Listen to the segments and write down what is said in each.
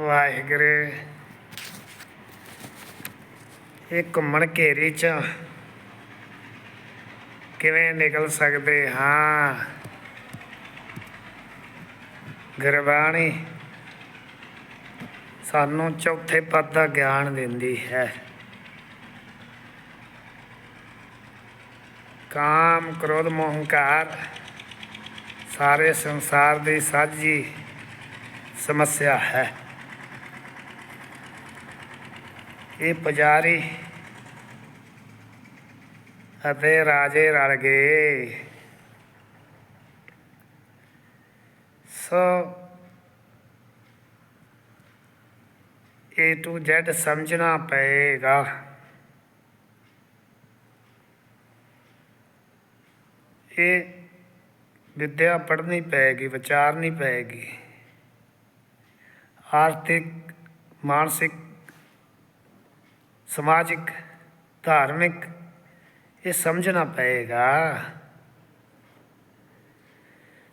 ਵਾਹਿਗੁਰੂ। ਇਹ ਘੁੰਮਣ ਘੇਰੀ ਚ ਕਿਵੇਂ ਨਿਕਲ ਸਕਦੇ? ਹਾਂ। ਗੁਰਬਾਣੀ ਸਾਨੂੰ ਚੌਥੇ ਪਦ ਦਾ ਗਿਆਨ ਦਿੰਦੀ ਹੈ। ਕਾਮ, ਕ੍ਰੋਧ ਮੋਹ ਹੰਕਾਰ ਸਾਰੇ ਸੰਸਾਰ ਦੀ ਸਾਂਝੀ ਸਮੱਸਿਆ ਹੈ। ਇਹ ਪੁਜਾਰੀ ਅਤੇ ਰਾਜੇ ਰਲ ਗਏ। ਸੋ ਏ ਟੂ ਜ਼ੈਡ ਸਮਝਣਾ ਪਏਗਾ। ਇਹ ਵਿਦਿਆ ਪੜ੍ਹਨੀ ਪਏਗੀ, ਵਿਚਾਰਨੀ ਪਏਗੀ। ਆਰਥਿਕ, ਮਾਨਸਿਕ ਸਮਾਜਿਕ, ਧਾਰਮਿਕ, ਇਹ ਸਮਝਣਾ ਪਏਗਾ।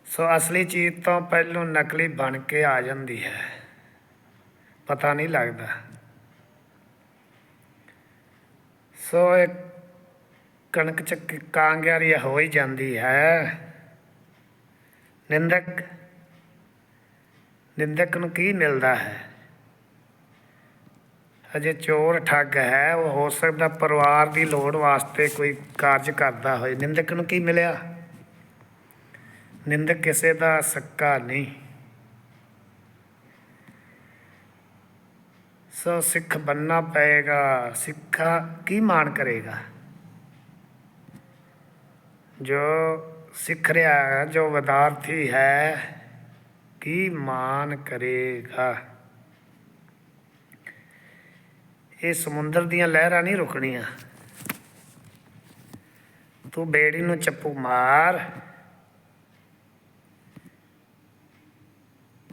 ਸੋ ਅਸਲੀ ਚੀਜ਼ ਤੋਂ ਪਹਿਲੋਂ ਨਕਲੀ ਬਣ ਕੇ ਆ ਜਾਂਦੀ ਹੈ। ਪਤਾ ਨਹੀਂ ਲੱਗਦਾ। ਸੋ ਇਹ ਕਣਕ ਚ ਕਾਂਗਿਆਰੀ ਹੋ ਹੀ ਜਾਂਦੀ ਹੈ। ਨਿੰਦਕ ਨਿੰਦਕ ਨੂੰ ਕੀ ਮਿਲਦਾ ਹੈ? ਅਜੇ ਚੋਰ ਠੱਗ ਹੈ, ਉਹ ਹੋ ਸਕਦਾ ਪਰਿਵਾਰ ਦੀ ਲੋੜ ਵਾਸਤੇ ਕੋਈ ਕਾਰਜ ਕਰਦਾ ਹੋਏ। ਨਿੰਦਕ ਨੂੰ ਕੀ ਮਿਲਿਆ? ਨਿੰਦਕ ਕਿਸੇ ਦਾ ਸੱਕਾ ਨਹੀਂ। ਸੋ ਸਿੱਖ ਬੰਨਾ ਪਏਗਾ, ਸਿੱਖਾ ਕੀ ਮਾਣ ਕਰੇਗਾ? ਜੋ ਸਿੱਖ ਰਿਹਾ ਜੋ ਵਿਦਿਆਰਥੀ ਹੈ, ਕੀ ਮਾਣ ਕਰੇਗਾ? ਇਹ ਸਮੁੰਦਰ ਦੀਆਂ ਲਹਿਰਾਂ ਨਹੀਂ ਰੁਕਣੀਆਂ। ਤੂੰ ਬੇੜੀ ਨੂੰ ਚੱਪੂ ਮਾਰ।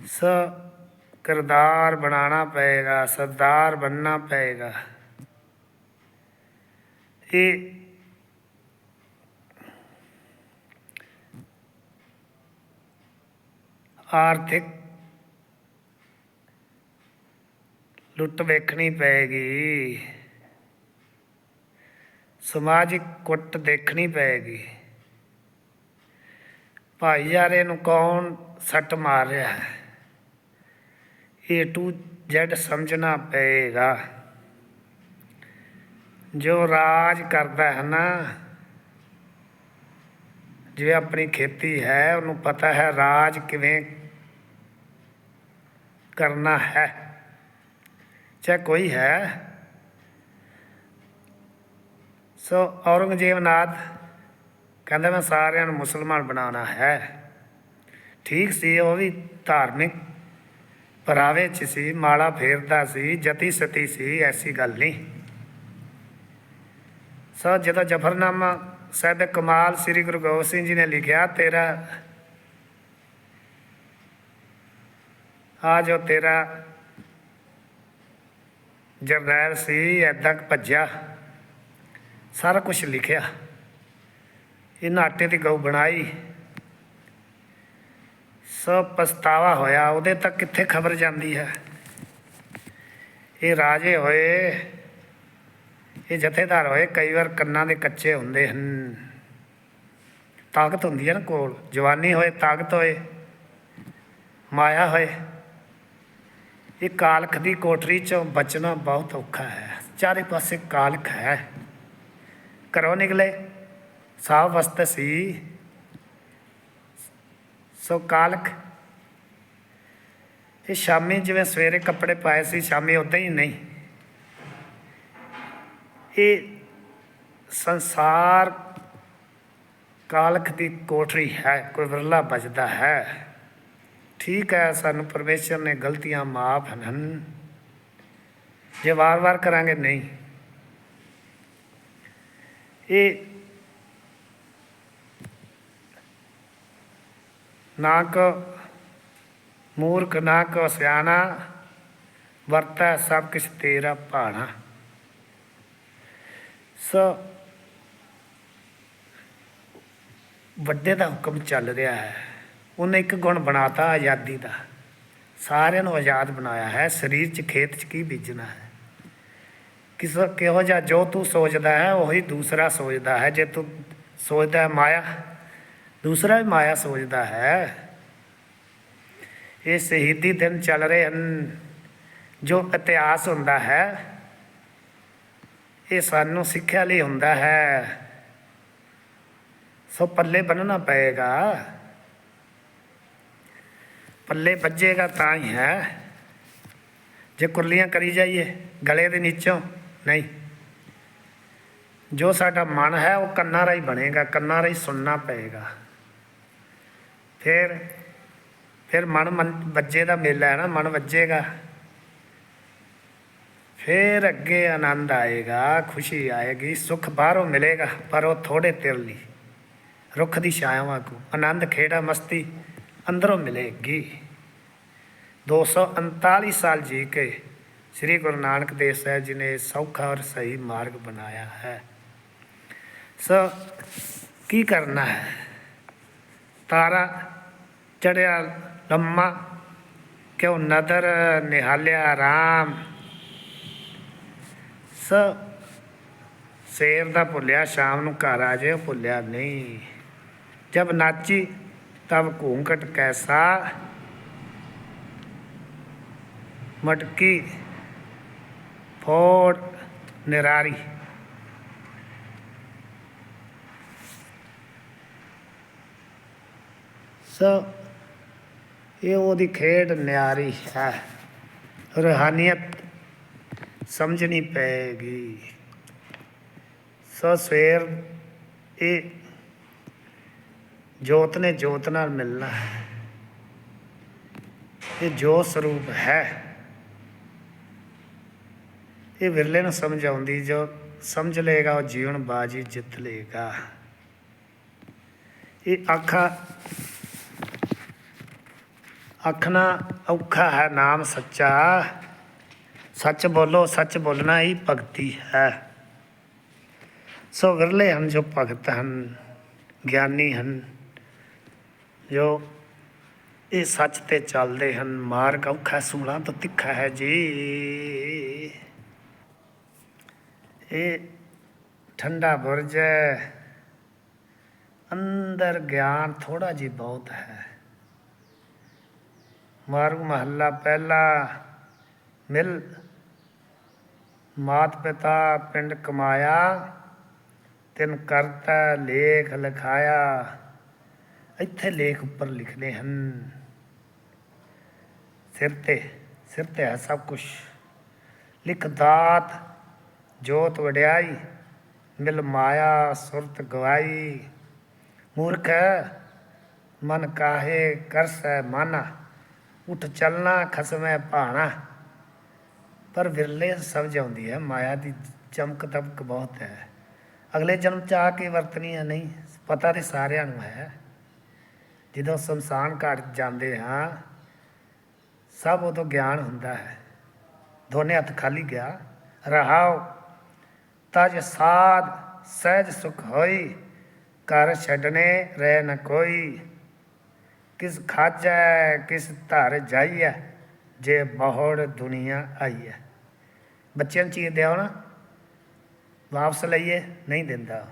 ਸ ਕਰਦਾਰ ਬਣਾਉਣਾ ਪਏਗਾ, ਸਰਦਾਰ ਬਣਨਾ ਪਏਗਾ। ਇਹ ਆਰਥਿਕ ਲੁੱਟ ਵੇਖਣੀ ਪਏਗੀ ਸਮਾਜਿਕ ਕੁੱਟ ਦੇਖਣੀ ਪਏਗੀ ਭਾਈਚਾਰੇ ਨੂੰ ਕੌਣ ਸੱਟ ਮਾਰ ਰਿਹਾ ਹੈ? ਏ ਟੂ ਜ਼ੈਡ ਸਮਝਣਾ ਪਏਗਾ। ਜੋ ਰਾਜ ਕਰਦਾ ਹੈ ਨਾ, ਜਿਵੇਂ ਆਪਣੀ ਖੇਤੀ ਹੈ, ਉਹਨੂੰ ਪਤਾ ਹੈ ਰਾਜ ਕਿਵੇਂ ਕਰਨਾ ਹੈ। ਚਾਹੇ ਕੋਈ ਹੈ? ਸੋ ਔਰੰਗਜ਼ੇਬ ਨਾਥ ਕਹਿੰਦਾ, ਮੈਂ ਸਾਰਿਆਂ ਨੂੰ ਮੁਸਲਮਾਨ ਬਣਾਉਣਾ ਹੈ। ਠੀਕ ਸੀ, ਉਹ ਵੀ ਧਾਰਮਿਕ ਪਰਾਵੇ ਚ ਸੀ, ਮਾਲਾ ਫੇਰਦਾ ਸੀ, ਜਤੀ ਸਤੀ ਸੀ, ਐਸੀ ਗੱਲ ਨਹੀਂ। ਸੋ ਜਦੋਂ ਜਫਰਨਾਮਾ ਸਾਹਿਬ ਕਮਾਲ ਸ੍ਰੀ ਗੁਰੂ ਗੋਬਿੰਦ ਸਿੰਘ ਜੀ ਨੇ ਲਿਖਿਆ, ਤੇਰਾ ਆ ਜੋ ਤੇਰਾ ਜਰਨੈਲ ਸੀ ਐਦਾਂ ਭੱਜਿਆ। ਸਾਰਾ ਕੁਝ ਲਿਖਿਆ। ਇਹਨਾਂ ਆਟੇ ਦੀ ਗਊ ਬਣਾਈ। ਸਭ ਪਛਤਾਵਾ ਹੋਇਆ। ਉਹਦੇ ਤੱਕ ਕਿੱਥੇ ਖਬਰ ਜਾਂਦੀ ਹੈ? ਇਹ ਰਾਜੇ ਹੋਏ, ਇਹ ਜਥੇਦਾਰ ਹੋਏ, ਕਈ ਵਾਰ ਕੰਨਾਂ ਦੇ ਕੱਚੇ ਹੁੰਦੇ ਹਨ। ਤਾਕਤ ਹੁੰਦੀ ਹੈ ਨਾ ਕੋਲ। ਜਵਾਨੀ ਹੋਏ, ਤਾਕਤ ਹੋਏ, ਮਾਇਆ ਹੋਏ। ਇਹ ਕਾਲਖ ਦੀ ਕੋਠਰੀ ਚੋਂ ਬਚਣਾ ਬਹੁਤ ਔਖਾ ਹੈ। ਚਾਰੇ ਪਾਸੇ ਕਾਲਖ ਹੈ। ਘਰੋਂ ਨਿਕਲੇ। ਸਾਹ ਵਸਤ ਸੀ। ਸੋ ਕਾਲਖ। ਇਹ ਸ਼ਾਮੀ ਜਿਵੇਂ ਸਵੇਰੇ ਕੱਪੜੇ ਪਾਏ ਸੀ, ਸ਼ਾਮੀ ਉਦਾਂ ਹੀ ਨਹੀਂ। ਇਹ ਸੰਸਾਰ ਕਾਲਖ ਦੀ ਕੋਠਰੀ ਹੈ, ਕੋਈ ਵਿਰਲਾ ਬਚਦਾ ਹੈ। ਠੀਕ ਹੈ, ਸਾਨੂੰ ਪਰਮੇਸ਼ਰ ਨੇ ਗਲਤੀਆਂ ਮਾਫ ਹਨ। ਜੇ ਵਾਰ-ਵਾਰ ਕਰਾਂਗੇ, ਨਹੀਂ। ਇਹ ਨਾ ਕੋ ਮੂਰਖ, ਨਾ ਕੋ ਸਿਆਣਾ ਵਰਤਾ ਸਭ ਕੁਛ ਤੇਰਾ ਭਾਣਾ। ਸੋ ਵੱਡੇ ਦਾ ਹੁਕਮ ਚੱਲ ਰਿਹਾ ਹੈ। ਉਹਨੇ ਇੱਕ ਗੁਣ ਬਣਾਤਾ ਆਜ਼ਾਦੀ ਦਾ। ਸਾਰਿਆਂ ਨੂੰ ਆਜ਼ਾਦ ਬਣਾਇਆ ਹੈ, ਸਰੀਰ 'ਚ, ਖੇਤ 'ਚ ਕੀ ਬੀਜਣਾ ਹੈ? ਕਿਸ ਕਿਹੋ ਜਿਹਾ ਜੋ ਤੂੰ ਸੋਚਦਾ ਹੈ, ਉਹੀ ਦੂਸਰਾ ਸੋਚਦਾ ਹੈ। ਜੇ ਤੂੰ ਸੋਚਦਾ ਹੈ ਮਾਇਆ, ਦੂਸਰਾ ਵੀ ਮਾਇਆ ਸੋਚਦਾ ਹੈ। ਇਹ ਸ਼ਹੀਦੀ ਦਿਨ ਚੱਲ ਰਹੇ ਹਨ। ਜੋ ਇਤਿਹਾਸ ਹੁੰਦਾ ਹੈ, ਇਹ ਸਾਨੂੰ ਸਿੱਖਿਆ ਲਈ ਹੁੰਦਾ ਹੈ। ਸੋ ਪੱਲੇ ਬੰਨਣਾ ਪਏਗਾ। ਪੱਲੇ ਵੱਜੇਗਾ ਤਾਂ ਹੀ ਹੈ। ਜੇ ਕੁਰਲੀਆਂ ਕਰੀ ਜਾਈਏ ਗਲੇ ਦੇ ਨੀਚੋਂ, ਨਹੀਂ। ਜੋ ਸਾਡਾ ਮਨ ਹੈ ਉਹ ਕੰਨਾਂ ਰਾਹੀਂ ਬਣੇਗਾ, ਕੰਨਾਂ ਰਾਹੀਂ ਸੁਣਨਾ ਪਏਗਾ। ਫਿਰ ਫਿਰ ਮਨ ਮਨ ਵੱਜੇ ਦਾ ਮੇਲਾ ਹੈ ਨਾ, ਮਨ ਵੱਜੇਗਾ। ਫਿਰ ਅੱਗੇ ਆਨੰਦ ਆਏਗਾ, ਖੁਸ਼ੀ ਆਏਗੀ, ਸੁਖ ਬਾਹਰੋਂ ਮਿਲੇਗਾ, ਪਰ ਉਹ ਥੋੜੇ ਚਿਰ ਲਈ ਰੁੱਖ ਦੀ ਛਾਇਆ ਵਾਂਗੂ ਆਨੰਦ ਖੇੜਾ ਮਸਤੀ। ਅੰਦਰੋਂ ਮਿਲੇਗੀ। 239 ਸਾਲ ਜੀ ਕੇ ਸ੍ਰੀ ਗੁਰੂ ਨਾਨਕ ਦੇਵ ਸਾਹਿਬ ਜੀ ਨੇ ਸੌਖਾ ਔਰ ਸਹੀ ਮਾਰਗ ਬਣਾਇਆ ਹੈ। ਸੋ, ਕੀ ਕਰਨਾ ਹੈ? ਤਾਰਾ ਚੜਿਆ ਲੰਮਾ, ਕਿਉ ਨਦਰ ਨਿਹਾਲਿਆ ਆਰਾਮ ਸ, ਸੇਰ ਦਾ ਭੁੱਲਿਆ, ਸ਼ਾਮ ਨੂੰ ਘਰ ਆ ਜੇ ਭੁੱਲਿਆ ਨਹੀਂ। ਜਬ ਨਾਚੀ ਤਬ ਘੂੰਘਟ ਕੈਸਾ? ਮਟਕੀ, ਫੋੜ, ਨਿਰਾਰੀ। ਸੋ, ਇਹ ਉਹਦੀ ਖੇਡ ਨਿਆਰੀ ਹੈ। ਰੂਹਾਨੀਅਤ ਸਮਝਣੀ ਪਏਗੀ। ਸੋ ਸਵੇਰ ਇਹ ਜੋਤ ਨੇ ਜੋਤ ਨਾਲ ਮਿਲਣਾ ਹੈ। ਇਹ ਜੋ ਸਰੂਪ ਹੈ। ਇਹ ਵਿਰਲੇ ਨੂੰ ਸਮਝ ਆਉਂਦੀ, ਜੋ ਸਮਝ ਲਏਗਾ, ਉਹ ਜੀਵਨ ਬਾਜੀ ਜਿੱਤ ਲਏਗਾ। ਇਹ ਆਖਾ ਆਖਣਾ ਔਖਾ ਹੈ, ਨਾਮ ਸੱਚਾ। ਸੱਚ ਬੋਲੋ, ਸੱਚ ਬੋਲਣਾ ਹੀ ਭਗਤੀ ਹੈ। ਸੋ ਵਿਰਲੇ ਹਨ ਜੋ ਭਗਤ ਹਨ, ਗਿਆਨੀ ਹਨ। ਜੋ ਇਹ ਸੱਚ ਤੇ ਚੱਲਦੇ ਹਨ। ਮਾਰਗ ਔਖਾ, ਸੂਲਾਂ ਤੋਂ ਤਿੱਖਾ ਹੈ ਜੀ। ਇਹ ਠੰਡਾ ਬੁਰਜ ਹੈ। ਅੰਦਰ ਗਿਆਨ ਥੋੜਾ ਜਿਹਾ ਬਹੁਤ ਹੈ। ਮਾਰਗ ਮਹੱਲਾ ਪਹਿਲਾ, ਮਿਲ ਮਾਤ ਪਿਤਾ ਪਿੰਡ ਕਮਾਇਆ, ਤਿਨ ਕਰਤਾ, ਲੇਖ ਲਿਖਾਇਆ। ਇੱਥੇ ਲੇਖ ਉੱਪਰ ਲਿਖਦੇ ਹਨ। ਸਿਰ ਤੇ ਸਿਰ ਤੇ ਹੈ ਸਭ ਕੁਝ ਲਿਖ ਦਾਤ, ਜੋਤ ਵਡਿਆਈ, ਮਿਲ ਮਾਇਆ, ਸੁਰਤ ਗਵਾਈ। ਮੂਰਖ ਮਨ ਕਾਹੇ ਕਰਸੈ ਮਾਨਾ। ਉਠ ਚੱਲਣਾ, ਖਸਮੈ ਭਾਣਾ। ਪਰ ਵਿਰਲੇ ਸਮਝ ਆਉਂਦੀ ਹੈ, ਮਾਇਆ ਦੀ ਚਮਕ ਤਬਕ ਬਹੁਤ ਹੈ। ਅਗਲੇ ਜਨਮ ਚ ਆ ਕੇ ਵਰਤਣੀ ਹੈ, ਨਹੀਂ? ਪਤਾ ਤੇ ਸਾਰਿਆਂ ਨੂੰ ਹੈ। ਜਦੋਂ ਸ਼ਮਸ਼ਾਨ ਘਾਟ ਜਾਂਦੇ ਹਾਂ, ਸਭ ਉਦੋਂ ਗਿਆਨ ਹੁੰਦਾ ਹੈ। ਦੋਨੇ ਹੱਥ ਖਾਲੀ ਗਿਆ। ਰਹਾਉ ਤਜ ਸਾਧ ਸਹਿਜ ਸੁਖ ਹੋਈ ਕਰ ਛੱਡਨੇ ਰਹਿ ਨ ਕੋਈ। ਕਿਸ ਖਾਜੈ, ਕਿਸ ਧਰ ਜਾਈਐ, ਜੇ ਬਹੁੜ ਦੁਨੀਆ ਆਈਐ। ਬੱਚਿਆਂ ਨੂੰ ਚੀਜ਼ ਦਿਓ ਨਾ। ਵਾਪਸ ਲਈਏ, ਨਹੀਂ ਦਿੰਦਾ।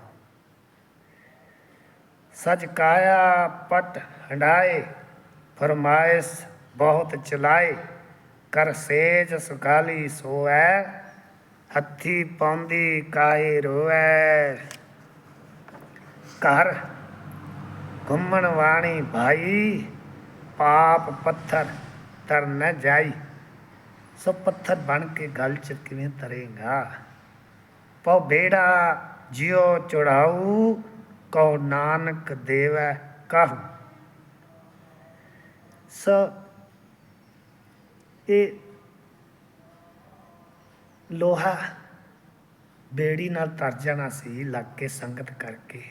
ਸਜ ਕਾਇਆ ਪਟ ਹੰਡਾਏ ਫਰਮਾਇਸ਼ ਬਹੁਤ ਚਲਾਏ, ਕਰ ਸੇਜ ਸੁਖਾਲੀ ਸੋਐ, ਹੱਥੀ ਪਾਉਂਦੀ ਕਾਏ ਰੋਐ। ਘਰ ਘੁੰਮਣ ਵਾਣੀ ਭਾਈ, ਪਾਪ ਪੱਥਰ ਤਰ ਨ ਜਾਈ। ਸੋ ਪੱਥਰ ਬਣ ਕੇ ਗਲ ਚ ਕਿਵੇਂ ਤਰੇਗਾ? ਪਉ ਬੇੜਾ ਜਿਉ ਚੜਾਊ ਕਉ ਨਾਨਕ ਦੇਵੈ ਕਹੂ? ਸੋ, ਇਹ ਲੋਹਾ ਬੇੜੀ ਨਾਲ ਤਰ ਜਾਣਾ ਸੀ, ਲੱਗ ਕੇ ਸੰਗਤ ਕਰਕੇ।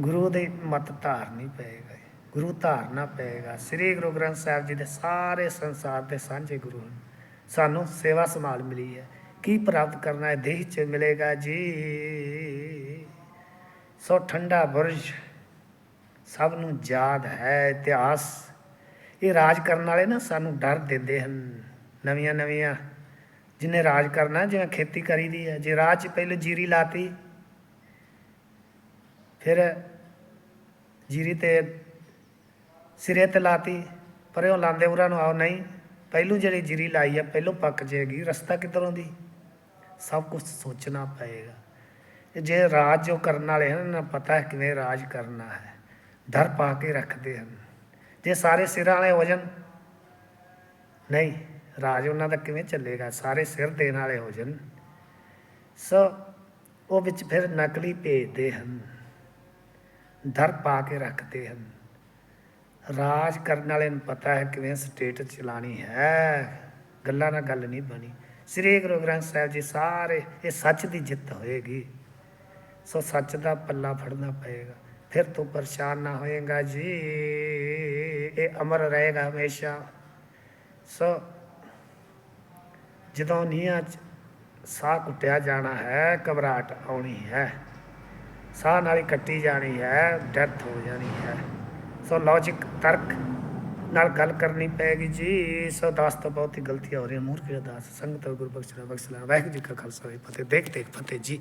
ਗੁਰੂ ਦੇ ਮਤ ਧਾਰਨੀ ਪਏਗਾ ਗੁਰੂ ਧਾਰਨਾ ਪਏਗਾ ਸ੍ਰੀ ਗੁਰੂ ਗ੍ਰੰਥ ਸਾਹਿਬ ਜੀ ਦੇ ਸਾਰੇ ਸੰਸਾਰ ਦੇ ਸਾਂਝੇ ਗੁਰੂ ਹਨ। ਸਾਨੂੰ ਸੇਵਾ ਸੰਭਾਲ ਮਿਲੀ ਹੈ। ਕੀ ਪ੍ਰਾਪਤ ਕਰਨਾ ਹੈ? ਦੇਹ ਚ ਮਿਲੇਗਾ ਜੀ। ਸੋ ਠੰਡਾ ਬੁਰਜ ਸਭ ਨੂੰ ਯਾਦ ਹੈ ਇਤਿਹਾਸ। ਇਹ ਰਾਜ ਕਰਨ ਵਾਲੇ ਨਾ ਸਾਨੂੰ ਡਰ ਦਿੰਦੇ ਹਨ, ਨਵੀਆਂ ਨਵੀਆਂ। ਜਿਹਨੇ ਰਾਜ ਕਰਨਾ, ਜਿਵੇਂ ਖੇਤੀ ਕਰੀ ਦੀ ਹੈ, ਜੇ ਰਾਹ 'ਚ ਪਹਿਲੇ ਜੀਰੀ ਲਾਤੀ, ਫਿਰ ਜੀਰੀ ਤੇ ਸਿਰੇ ਤੇ ਲਾਤੀ, ਪਰੇ ਉਹ ਲਾਂਦੇ ਉਹਨਾਂ ਨੂੰ ਆਓ, ਨਹੀਂ, ਪਹਿਲੂ ਜਿਹੜੀ ਜੀਰੀ ਲਾਈ ਆ, ਪਹਿਲੋਂ ਪੱਕ ਜਾਏਗੀ, ਰਸਤਾ ਕਿੱਧਰੋਂ ਦੀ? ਸਭ ਕੁਝ ਸੋਚਣਾ ਪਏਗਾ। ਤੇ ਜੇ ਰਾਜ ਜੋ ਕਰਨ ਵਾਲੇ ਹਨ ਨਾ ਪਤਾ ਹੈ ਕਿਵੇਂ ਰਾਜ ਕਰਨਾ ਹੈ। ਡਰ ਪਾ ਕੇ ਰੱਖਦੇ ਹਨ। ਜੇ ਸਾਰੇ ਸਿਰਾਂ ਵਾਲੇ ਹੋ ਜਾਣ, ਨਹੀਂ, ਰਾਜ ਉਹਨਾਂ ਦਾ ਕਿਵੇਂ ਚੱਲੇਗਾ? ਸਾਰੇ ਸਿਰ ਦੇਣ ਵਾਲੇ ਹੋ ਜਾਣ। ਸੋ ਉਹ ਵਿੱਚ ਫਿਰ ਨਕਲੀ ਭੇਜਦੇ ਹਨ। ਡਰ ਪਾ ਕੇ ਰੱਖਦੇ ਹਨ। ਰਾਜ ਕਰਨ ਵਾਲੇ ਨੂੰ ਪਤਾ ਹੈ ਕਿਵੇਂ ਸਟੇਟ ਚਲਾਣੀ ਹੈ। ਗੱਲਾਂ ਨਾਲ ਗੱਲ ਨਹੀਂ ਬਣੀ। ਸ੍ਰੀ ਗੁਰੂ ਗ੍ਰੰਥ ਸਾਹਿਬ ਜੀ ਸਾਰੇ ਇਹ ਸੱਚ ਦੀ ਜਿੱਤ ਹੋਏਗੀ। ਸੋ ਸੱਚ ਦਾ ਪੱਲਾ ਫੜਨਾ ਪਏਗਾ। ਫਿਰ ਤੂੰ ਪਰੇਸ਼ਾਨ ਨਾ ਹੋਏਗਾ ਜੀ। ਇਹ ਅਮਰ ਰਹੇਗਾ ਹਮੇਸ਼ਾ। ਸੋ ਜਦੋਂ ਨੀਹਾਂ 'ਚ ਸਾਹ ਕੁੱਟਿਆ ਜਾਣਾ ਹੈ, ਘਬਰਾਹਟ ਆਉਣੀ ਹੈ। ਸਾਹ ਨਾਲ ਹੀ ਕੱਟੀ ਜਾਣੀ ਹੈ, ਡੈਥ ਹੋ ਜਾਣੀ ਹੈ। ਸੋ ਲੌਜੀਕ ਤਰਕ ਨਾਲ ਗੱਲ ਕਰਨੀ ਪੈਗੀ ਜੀ। ਸੋ ਦਾਸ ਤੋਂ ਬਹੁਤ ਹੀ ਗਲਤੀਆਂ ਹੋ ਰਹੀਆਂ। ਮੂਰਖ ਦਾਸ ਸੰਗਤ ਗੁਰੂ ਬਖਸ਼ਣਾ ਬਖਸ਼ਣਾ ਵਾਹਿਗੁਰੂ ਜੀ ਕਾ ਖਾਲਸਾ ਫਤਿਹ। ਦੇਖ ਦੇਖ, ਫਤਿਹ ਜੀ।